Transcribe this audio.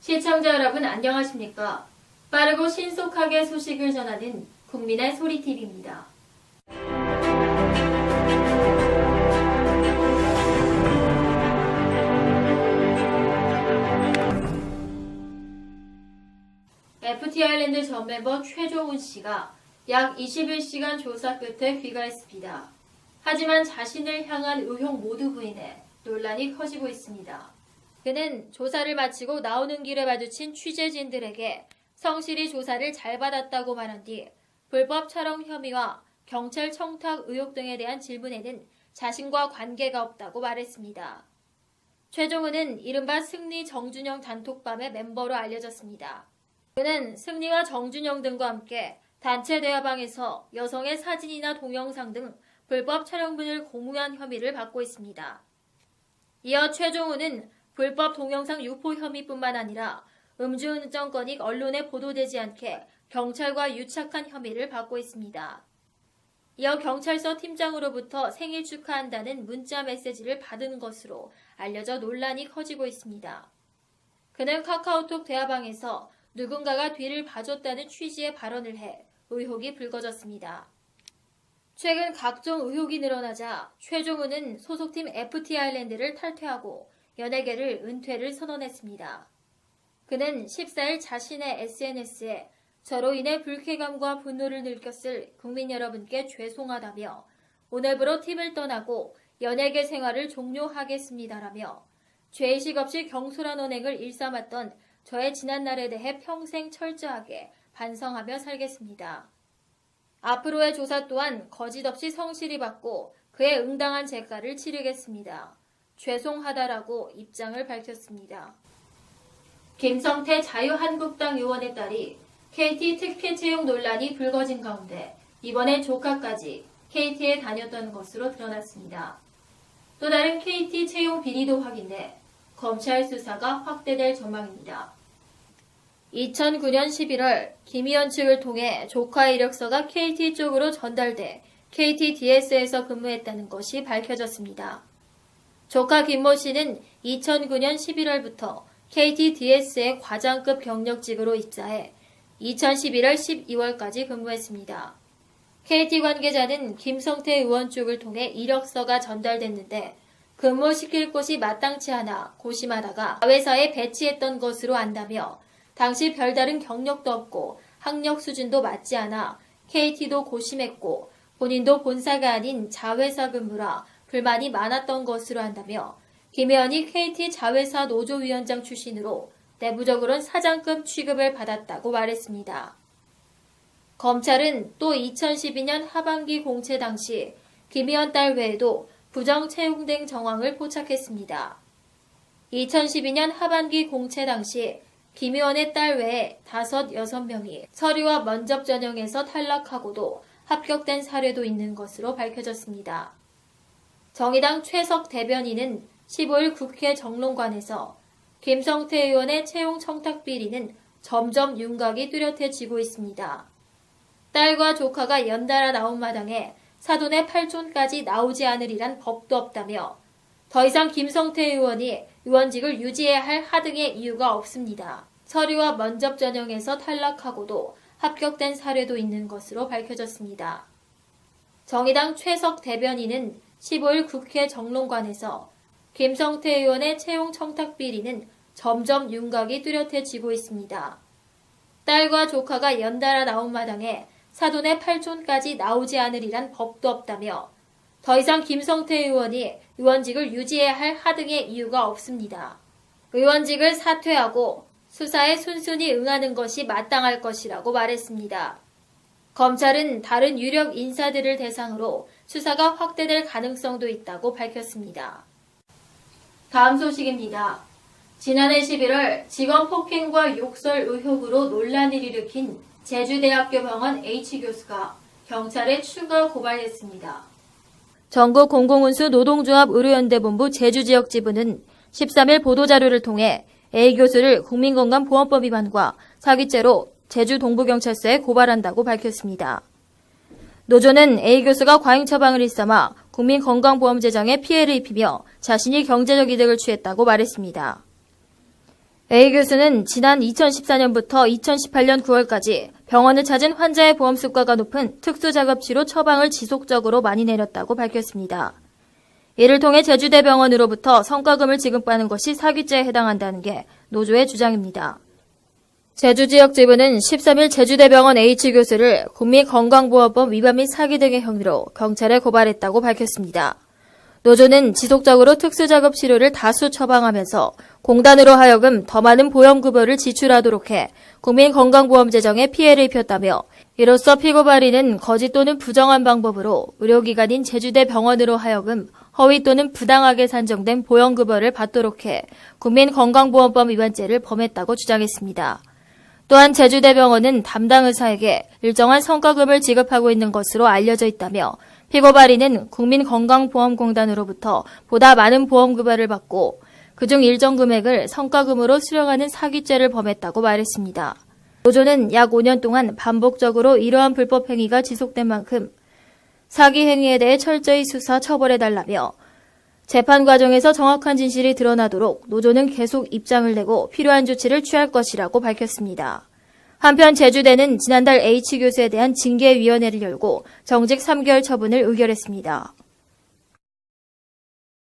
시청자 여러분 안녕하십니까? 빠르고 신속하게 소식을 전하는 국민의 소리TV입니다. FT 아일랜드 전 멤버 최종훈 씨가 약 21시간 조사 끝에 귀가했습니다. 하지만 자신을 향한 의혹 모두 부인해 논란이 커지고 있습니다. 그는 조사를 마치고 나오는 길에 마주친 취재진들에게 성실히 조사를 잘 받았다고 말한 뒤 불법 촬영 혐의와 경찰 청탁 의혹 등에 대한 질문에는 자신과 관계가 없다고 말했습니다. 최종훈은 이른바 승리 정준영 단톡방의 멤버로 알려졌습니다. 그는 승리와 정준영 등과 함께 단체 대화방에서 여성의 사진이나 동영상 등 불법 촬영물을 공유한 혐의를 받고 있습니다. 이어 최종훈은 불법 동영상 유포 혐의뿐만 아니라 음주운전 건이 언론에 보도되지 않게 경찰과 유착한 혐의를 받고 있습니다. 이어 경찰서 팀장으로부터 생일 축하한다는 문자 메시지를 받은 것으로 알려져 논란이 커지고 있습니다. 그는 카카오톡 대화방에서 누군가가 뒤를 봐줬다는 취지의 발언을 해 의혹이 불거졌습니다. 최근 각종 의혹이 늘어나자 최종훈은 소속팀 FT 아일랜드를 탈퇴하고 연예계를 은퇴를 선언했습니다. 그는 14일 자신의 SNS에 저로 인해 불쾌감과 분노를 느꼈을 국민 여러분께 죄송하다며 오늘부로 팀을 떠나고 연예계 생활을 종료하겠습니다라며 죄의식 없이 경솔한 언행을 일삼았던 저의 지난날에 대해 평생 철저하게 반성하며 살겠습니다. 앞으로의 조사 또한 거짓 없이 성실히 받고 그에 응당한 재가를 치르겠습니다. 죄송하다라고 입장을 밝혔습니다. 김성태 자유한국당 의원의 딸이 KT 특혜 채용 논란이 불거진 가운데 이번에 조카까지 KT에 다녔던 것으로 드러났습니다. 또 다른 KT 채용 비리도 확인돼 검찰 수사가 확대될 전망입니다. 2009년 11월 김희연 측을 통해 조카 이력서가 KT 쪽으로 전달돼 KT DS에서 근무했다는 것이 밝혀졌습니다. 조카 김모 씨는 2009년 11월부터 KT DS의 과장급 경력직으로 입사해 2011월 12월까지 근무했습니다. KT 관계자는 김성태 의원 쪽을 통해 이력서가 전달됐는데 근무시킬 곳이 마땅치 않아 고심하다가 회사에 배치했던 것으로 안다며 당시 별다른 경력도 없고 학력 수준도 맞지 않아 KT도 고심했고 본인도 본사가 아닌 자회사 근무라 불만이 많았던 것으로 안다며 김혜연이 KT 자회사 노조위원장 출신으로 내부적으로는 사장급 취급을 받았다고 말했습니다. 검찰은 또 2012년 하반기 공채 당시 김희연 딸 외에도 부정 채용된 정황을 포착했습니다. 2012년 하반기 공채 당시 김 의원의 딸 외에 다섯 여섯 명이 서류와 면접 전형에서 탈락하고도 합격된 사례도 있는 것으로 밝혀졌습니다. 정의당 최석 대변인은 15일 국회 정론관에서 김성태 의원의 채용 청탁 비리는 점점 윤곽이 뚜렷해지고 있습니다. 딸과 조카가 연달아 나온 마당에 사돈의 팔촌까지 나오지 않으리란 법도 없다며 더 이상 김성태 의원이 의원직을 유지해야 할 하등의 이유가 없습니다. 서류와 면접 전형에서 탈락하고도 합격된 사례도 있는 것으로 밝혀졌습니다. 정의당 최석 대변인은 15일 국회 정론관에서 김성태 의원의 채용 청탁 비리는 점점 윤곽이 뚜렷해지고 있습니다. 딸과 조카가 연달아 나온 마당에 사돈의 팔촌까지 나오지 않으리란 법도 없다며 더 이상 김성태 의원이 의원직을 유지해야 할 하등의 이유가 없습니다. 의원직을 사퇴하고 수사에 순순히 응하는 것이 마땅할 것이라고 말했습니다. 검찰은 다른 유력 인사들을 대상으로 수사가 확대될 가능성도 있다고 밝혔습니다. 다음 소식입니다. 지난해 11월 직원 폭행과 욕설 의혹으로 논란을 일으킨 제주대학교 병원 H교수가 경찰에 추가 고발했습니다. 전국 공공운수 노동조합 의료연대본부 제주지역 지부는 13일 보도자료를 통해 A 교수를 국민건강보험법 위반과 사기죄로 제주 동부경찰서에 고발한다고 밝혔습니다. 노조는 A 교수가 과잉 처방을 일삼아 국민건강보험 재정에 피해를 입히며 자신이 경제적 이득을 취했다고 말했습니다. A 교수는 지난 2014년부터 2018년 9월까지 병원을 찾은 환자의 보험 수가가 높은 특수작업치료 처방을 지속적으로 많이 내렸다고 밝혔습니다. 이를 통해 제주대병원으로부터 성과금을 지급받는 것이 사기죄에 해당한다는 게 노조의 주장입니다. 제주 지역 지부는 13일 제주대병원 H 교수를 국민건강보험법 위반 및 사기 등의 혐의로 경찰에 고발했다고 밝혔습니다. 노조는 지속적으로 특수작업 치료를 다수 처방하면서 공단으로 하여금 더 많은 보험급여를 지출하도록 해 국민건강보험 재정에 피해를 입혔다며 이로써 피고발인은 거짓 또는 부정한 방법으로 의료기관인 제주대 병원으로 하여금 허위 또는 부당하게 산정된 보험급여를 받도록 해 국민건강보험법 위반죄를 범했다고 주장했습니다. 또한 제주대병원은 담당 의사에게 일정한 성과금을 지급하고 있는 것으로 알려져 있다며 피고발인은 국민건강보험공단으로부터 보다 많은 보험급여를 받고 그중 일정 금액을 성과금으로 수령하는 사기죄를 범했다고 말했습니다. 노조는 약 5년 동안 반복적으로 이러한 불법 행위가 지속된 만큼 사기 행위에 대해 철저히 수사 처벌해달라며 재판 과정에서 정확한 진실이 드러나도록 노조는 계속 입장을 내고 필요한 조치를 취할 것이라고 밝혔습니다. 한편 제주대는 지난달 H 교수에 대한 징계위원회를 열고 정직 3개월 처분을 의결했습니다.